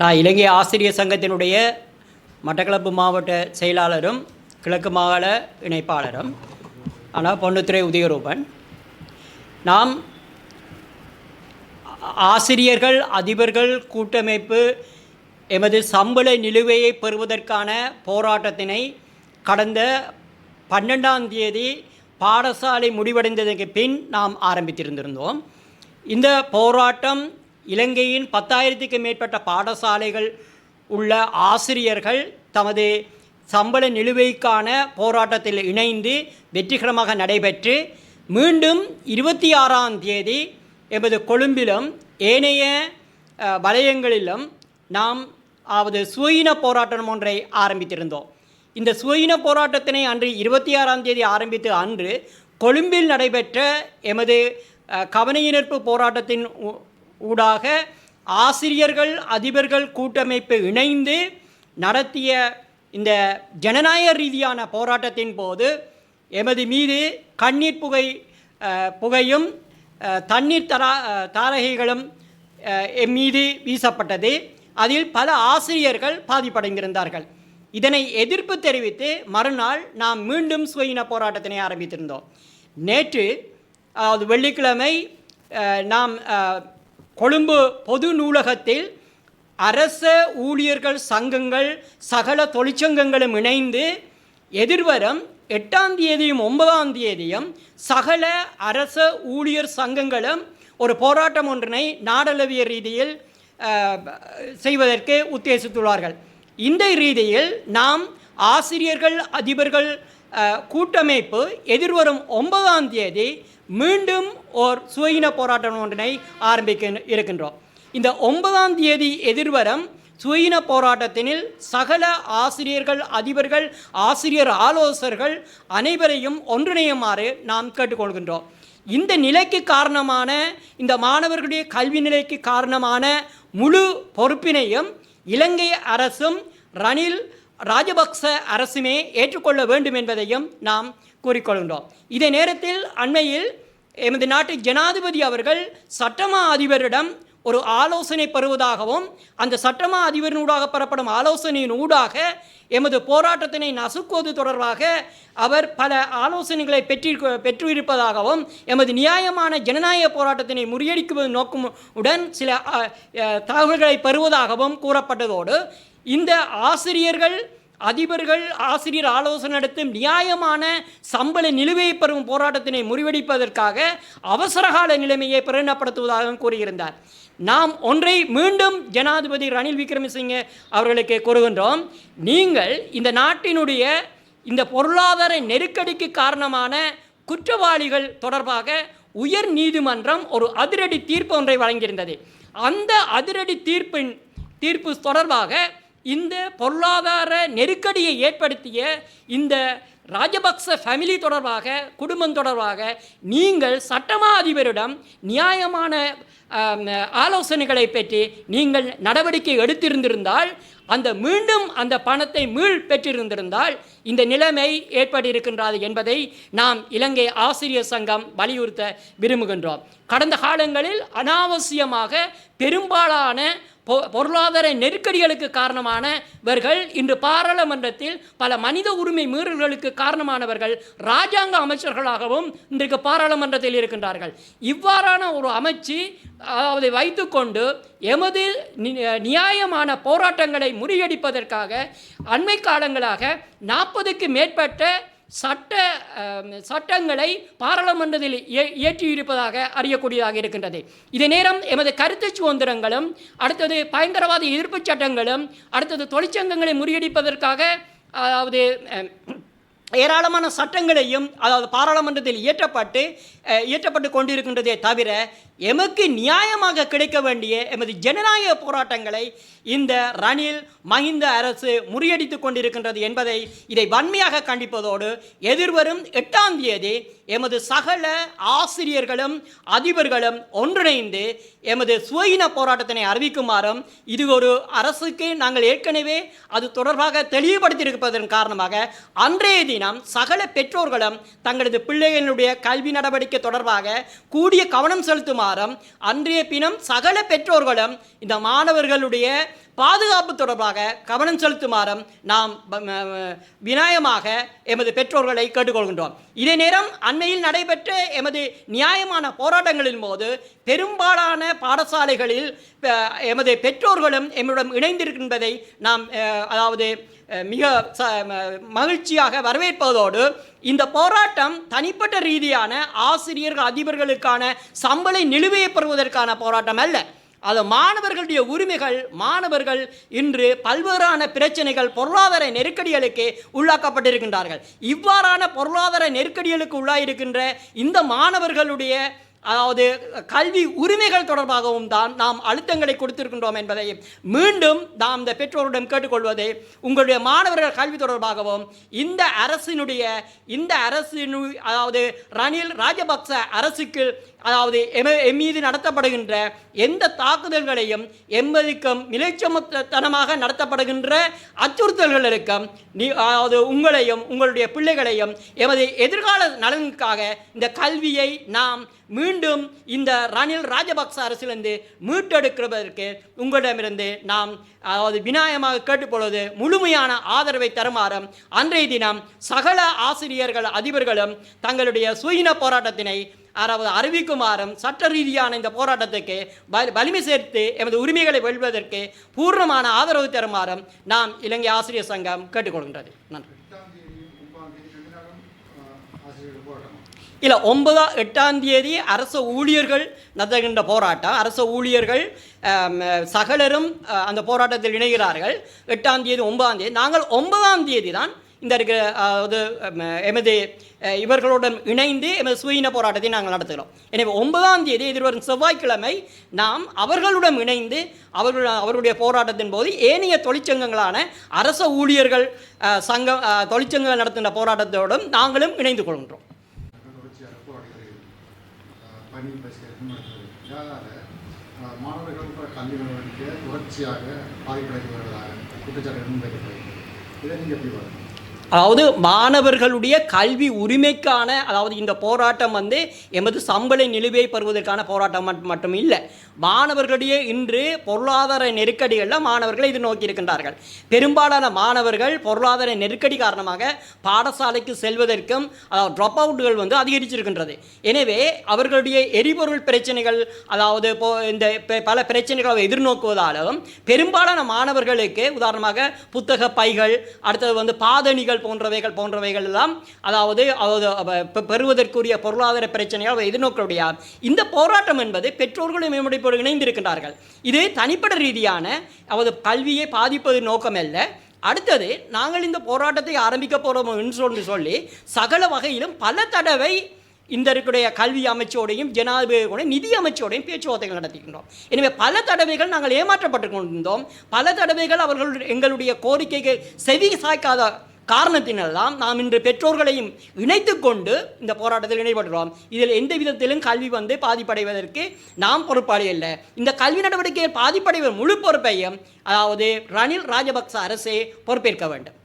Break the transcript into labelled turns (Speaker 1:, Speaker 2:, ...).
Speaker 1: நான் இலங்கை ஆசிரியர் சங்கத்தினுடைய மட்டக்களப்பு மாவட்ட செயலாளரும் கிழக்கு மாகாண இணைப்பாளரும் ஆனால் பொன்னுத்துறை உதயரூபன். நாம் ஆசிரியர்கள் அதிபர்கள் கூட்டமைப்பு எமது சம்பள நிலுவையை பெறுவதற்கான போராட்டத்தினை கடந்த பன்னெண்டாம் தேதி பாடசாலை முடிவடைந்ததற்கு பின் நாம் ஆரம்பித்திருந்திருந்தோம். இந்த போராட்டம் இலங்கையின் பத்தாயிரத்துக்கு மேற்பட்ட பாடசாலைகள் உள்ள ஆசிரியர்கள் தமது சம்பள நிலுவைக்கான போராட்டத்தில் இணைந்து வெற்றிகரமாக நடைபெற்று மீண்டும் இருபத்தி ஆறாம் தேதி எமது கொழும்பிலும் ஏனைய வலயங்களிலும் நாம் அவது சுயின போராட்டம் ஒன்றை ஆரம்பித்திருந்தோம். இந்த சுயின போராட்டத்தினை அன்று இருபத்தி ஆறாம் தேதி ஆரம்பித்து அன்று கொழும்பில் நடைபெற்ற எமது அஹ், கவனஈர்ப்பு போராட்டத்தின் ஊடாக ஆசிரியர்கள் அதிபர்கள் கூட்டமைப்பு இணைந்து நடத்திய இந்த ஜனநாயக ரீதியான போராட்டத்தின் போது எமது மீது கண்ணீர் புகை புகையும் தண்ணீர் தரா தாரகைகளும் எம் மீது வீசப்பட்டது. அதில் பல ஆசிரியர்கள் பாதிப்படைந்திருந்தார்கள். இதனை எதிர்ப்பு தெரிவித்து மறுநாள் நாம் மீண்டும் சுயின போராட்டத்தினை ஆரம்பித்திருந்தோம். நேற்று அது வெள்ளிக்கிழமை நாம் கொழும்பு பொது நூலகத்தில் அரச ஊழியர்கள் சங்கங்கள் சகல தொழிற்சங்கங்களும் இணைந்து எதிர்வரும் எட்டாம் தேதியும் ஒன்பதாம் தேதியும் சகல அரச ஊழியர் சங்கங்களும் ஒரு போராட்டம் ஒன்றினை நாடளவிய ரீதியில் செய்வதற்கு உத்தேசித்துள்ளார்கள். இந்த ரீதியில் நாம் ஆசிரியர்கள் அதிபர்கள் கூட்டமைப்பு எதிர்வரும் ஒன்பதாம் தேதி மீண்டும் ஓர் சுயின போராட்டம் ஒன்றினை ஆரம்பிக்க இருக்கின்றோம். இந்த ஒன்பதாம் தேதி எதிர்வரும் சுயின போராட்டத்தினில் சகல ஆசிரியர்கள் அதிபர்கள் ஆசிரியர் ஆலோசகர்கள் அனைவரையும் ஒன்றிணையுமாறு நாம் கேட்டுக்கொள்கின்றோம். இந்த நிலைக்கு காரணமான இந்த மாணவர்களுடைய கல்வி நிலைக்கு காரணமான முழு பொறுப்பினையும் இலங்கை அரசும் ரணில் ராஜபக்ச அரசுமே ஏற்றுக்கொள்ள வேண்டும் என்பதையும் நாம் கூறிக்கொள்கின்றோம். இதே நேரத்தில் அண்மையில் எமது நாட்டு ஜனாதிபதி அவர்கள் சட்டமா அதிபரிடம் ஒரு ஆலோசனை பெறுவதாகவும் அந்த சட்டமா அதிபரினூடாக பெறப்படும் ஆலோசனையின் ஊடாக எமது போராட்டத்தினை நசுக்குவது தொடர்பாக அவர் பல ஆலோசனைகளை பெற்றிருக்க பெற்றிருப்பதாகவும் எமது நியாயமான ஜனநாயக போராட்டத்தினை முறியடிக்குவது நோக்கம் உடன் சில தகவல்களை பெறுவதாகவும் கூறப்பட்டதோடு இந்த ஆசிரியர்கள் அதிபர்கள் ஆசிரியர் ஆலோசனை நடத்தும் நியாயமான சம்பள நிலுவையை பெறும் போராட்டத்தினை முறிவடிப்பதற்காக அவசரகால நிலைமையை பிரகடனப்படுத்துவதாகவும் கூறியிருந்தார். நாம் ஒன்றை மீண்டும் ஜனாதிபதி ரணில் விக்ரமசிங்கே அவர்களுக்கு கூறுகின்றோம். நீங்கள் இந்த நாட்டினுடைய இந்த பொருளாதார நெருக்கடிக்கு காரணமான குற்றவாளிகள் தொடர்பாக உயர் நீதிமன்றம் ஒரு அதிரடி தீர்ப்பு ஒன்றை வழங்கியிருந்தது. அந்த அதிரடி தீர்ப்பின் தீர்ப்பு தொடர்பாக இந்த பொருளாதார நெருக்கடியை ஏற்படுத்திய இந்த ராஜபக்ச ஃபேமிலி தொடர்பாக குடும்பம் தொடர்பாக நீங்கள் சட்டமா அதிபரிடம் நியாயமான ஆலோசனைகளை பெற்று நீங்கள் நடவடிக்கை எடுத்திருந்திருந்தால் அந்த மீண்டும் அந்த பணத்தை மீள் பெற்றிருந்திருந்தால் இந்த நிலைமை ஏற்பட்டிருக்கின்றது என்பதை நாம் இலங்கை ஆசிரியர் சங்கம் வலியுறுத்த விரும்புகின்றோம். கடந்த காலங்களில் அனாவசியமாக பெரும்பாலான பொருளாதார நெருக்கடிகளுக்கு காரணமானவர்கள் இன்று பாராளுமன்றத்தில் பல மனித உரிமை மீறல்களுக்கு காரணமானவர்கள் ராஜாங்க அமைச்சர்களாகவும் இன்றைக்கு பாராளுமன்றத்தில் இருக்கின்றார்கள். இவ்வாறான ஒரு அமைச்சு அதை வைத்துக்கொண்டு எமது நியாயமான போராட்டங்களை முறியடிப்பதற்காக அண்மை காலங்களாக நாற்பதுக்கு மேற்பட்ட சட்ட சட்டங்களை பாராளுமன்றத்தில் இய- இயற்றியிருப்பதாக அறியக்கூடியதாக இருக்கின்றது. இதே நேரம் எமது கருத்து சுதந்திரங்களும் அடுத்தது பயங்கரவாத எதிர்ப்புச் சட்டங்களும் அடுத்தது தொழிற்சங்கங்களை முறியடிப்பதற்காக அதாவது ஏராளமான சட்டங்களையும் அதாவது பாராளுமன்றத்தில் இயற்றப்பட்டு இயற்றப்பட்டு கொண்டிருக்கின்றதே தவிர எமக்கு நியாயமாக கிடைக்க வேண்டிய எமது ஜனநாயக போராட்டங்களை இந்த ரணில் மஹிந்த அரசு முறியடித்து கொண்டிருக்கின்றது என்பதை இதை வன்மையாக கண்டிப்பதோடு எதிர்வரும் எட்டாம் தேதி எமது சகல ஆசிரியர்களும் அதிபர்களும் ஒன்றிணைந்து எமது சுயின போராட்டத்தினை அறிவிக்குமாறும் இது ஒரு அரசுக்கு நாங்கள் ஏற்கனவே அது தொடர்பாக தெளிவுபடுத்தியிருப்பதன் காரணமாக அன்றைய தினம் சகல பெற்றோர்களும் தங்களது பிள்ளைகளுடைய கல்வி நடவடிக்கை தொடர்பாக கூடிய கவனம் வாரம் அன்றைய பினம் சகல பெற்றோர்களும் இந்த மாணவர்களுடைய பாதுகாப்பு தொடர்பாக கவனம் செலுத்துமாறும் நாம் விநாயகமாக எமது பெற்றோர்களை கேட்டுக்கொள்கின்றோம். இதே நேரம் அண்மையில் நடைபெற்ற எமது நியாயமான போராட்டங்களின் போது பெரும்பாலான பாடசாலைகளில் எமது பெற்றோர்களும் எம்முடன் இணைந்திருக்கின்றதை நாம் அதாவது மிக ச- மகிழ்ச்சியாக வரவேற்பதோடு இந்த போராட்டம் தனிப்பட்ட ரீதியான ஆசிரியர்கள் அதிபர்களுக்கான சம்பளை நிலுவையை பெறுவதற்கான போராட்டம் அல்ல. அது மாணவர்களுடைய உரிமைகள் மாணவர்கள் இன்று பல்வேறான பிரச்சனைகள் பொருளாதார நெருக்கடிகளுக்கு உள்ளாக்கப்பட்டிருக்கின்றார்கள். இவ்வாறான பொருளாதார நெருக்கடிகளுக்கு உள்ளாயிருக்கின்ற இந்த மாணவர்களுடைய அதாவது கல்வி உரிமைகள் தொடர்பாகவும் தான் நாம் அழுத்தங்களை கொடுத்திருக்கின்றோம் என்பதை மீண்டும் நாம் இந்த பெற்றோரிடம் கேட்டுக்கொள்வது உங்களுடைய மாணவர்கள் கல்வி தொடர்பாகவும் இந்த அரசினுடைய இந்த அரசினு அதாவது ரணில் ராஜபக்ச அரசுக்கு அதாவது எம எம் மீது நடத்தப்படுகின்ற எந்த தாக்குதல்களையும் எம்மதிக்கும் மிலைச்சமத்தனமாக நடத்தப்படுகின்ற அச்சுறுத்தல்களுக்கும் நீ அதாவது உங்களையும் உங்களுடைய பிள்ளைகளையும் எமது எதிர்கால நலனுக்காக இந்த கல்வியை நாம் மீண்டும் இந்த ரணில் ராஜபக்ச அரசிலிருந்து மீட்டெடுக்கிறதற்கு உங்களிடமிருந்து நாம் அதாவது விநாயகமாக கேட்டுப்பொழுது முழுமையான ஆதரவை தருமாறும் அன்றைய தினம் சகல ஆசிரியர்கள் அதிபர்களும் தங்களுடைய சுயின போராட்டத்தினை அதாவது அறிவிக்குமாறும் சட்ட ரீதியான இந்த போராட்டத்துக்கு வலிமை சேர்த்து எமது உரிமைகளை வெல்வதற்கு பூர்ணமான ஆதரவு தருமாறும் நாம் இலங்கை ஆசிரியர் சங்கம் கேட்டுக்கொள்கின்றது. நன்றி
Speaker 2: எட்டாம் தேதியும் ஒன்பதாம் தேதி ரெண்டு நாளும் ஆஹ், ஆசிரியர்கள் போராட்டமா
Speaker 1: இல்லை ஒன்பதாம் எட்டாம் தேதி அரச ஊழியர்கள் நடத்துகின்ற போராட்டம். அரச ஊழியர்கள் சகலரும் அந்த போராட்டத்தில் இணைகிறார்கள். எட்டாம் தேதி ஒன்பதாம் தேதி. நாங்கள் ஒன்பதாம் தேதி தான் இந்த இருக்கிற அதாவது எமது இவர்களுடன் இணைந்து எமது சுயின போராட்டத்தை நாங்கள் நடத்துகிறோம். எனவே ஒன்பதாம் தேதி எதிர்வரும் செவ்வாய்க்கிழமை நாம் அவர்களுடன் இணைந்து அவர்கள் அவருடைய போராட்டத்தின் போது ஏனைய தொழிற்சங்கங்களான அரச ஊழியர்கள் சங்கம் தொழிற்சங்கங்கள் நடத்துகின்ற போராட்டத்தோடும் நாங்களும் இணைந்து கொள்கின்றோம்.
Speaker 2: பணி பரிசுகள் நடத்துகிறது மாணவர்கள் கூட கல்வி நடவடிக்கை தொடர்ச்சியாக பாதிப்படைந்து வருவதாக குற்றச்சாட்டு முன்வைக்கப்படுகிறது இதை நீங்கள் எப்படி பாருங்க
Speaker 1: அதாவது மாணவர்களுடைய கல்வி உரிமைக்கான அதாவது இந்த போராட்டம் வந்து எமது சம்பள நிலுவையை பெறுவதற்கான போராட்டம் மட்டும் இல்லை மாணவர்களுடைய இன்று பொருளாதார நெருக்கடிகளில் மாணவர்கள் இது நோக்கி இருக்கின்றார்கள். பெரும்பாலான மாணவர்கள் பொருளாதார நெருக்கடி காரணமாக பாடசாலைக்கு செல்வதற்கும் ட்ராப் அவுட்டுகள் வந்து அதிகரிச்சிருக்கின்றது. எனவே அவர்களுடைய எரிபொருள் பிரச்சனைகள் அதாவது இந்த பல பிரச்சனைகளை எதிர்நோக்குவதாலும் பெரும்பாலான மாணவர்களுக்கு உதாரணமாக புத்தக பைகள் அடுத்தது வந்து பாதணிகள் போன்றவைகள் போன்றவைகள் எல்லாம் அதாவது பெறுவதற்குரிய பொருளாதார பிரச்சனையால் எதிர்நோக்கக்கூடிய இந்த போராட்டம் என்பது பெற்றோர்களும் மேம்படுப்போடு இணைந்திருக்கின்றார்கள். இது தனிப்பட்ட ரீதியான அவது கல்வியை பாதிப்பது நோக்கமல்ல அடுத்தது நாங்கள் இந்த போராட்டத்தை ஆரம்பிக்க போகிறோம் என்று சொல்லி சொல்லி சகல வகையிலும் பல தடவை இந்த இருக்கிற கல்வி அமைச்சோடையும் ஜனாதிபதியோடையும் நிதி அமைச்சோடையும் பேச்சுவார்த்தைகள் நடத்திக்கின்றோம். எனவே பல தடவைகள் நாங்கள் ஏமாற்றப்பட்டு கொண்டிருந்தோம். பல தடவைகள் அவர்கள் எங்களுடைய கோரிக்கைக்கு செவி சாய்க்காத காரணத்தினெல்லாம் நாம் இன்று பெற்றோர்களையும் இணைத்து கொண்டு இந்த போராட்டத்தில் இணைபடுகிறோம். இதில் எந்த விதத்திலும் கல்வி வந்து பாதிப்படைவதற்கு நாம் பொறுப்பாளி அல்ல. இந்த கல்வி நடவடிக்கையில் பாதிப்படைவர் முழு பொறுப்பையும் அதாவது ரணில் ராஜபக்ச அரசே பொறுப்பேற்க வேண்டும்.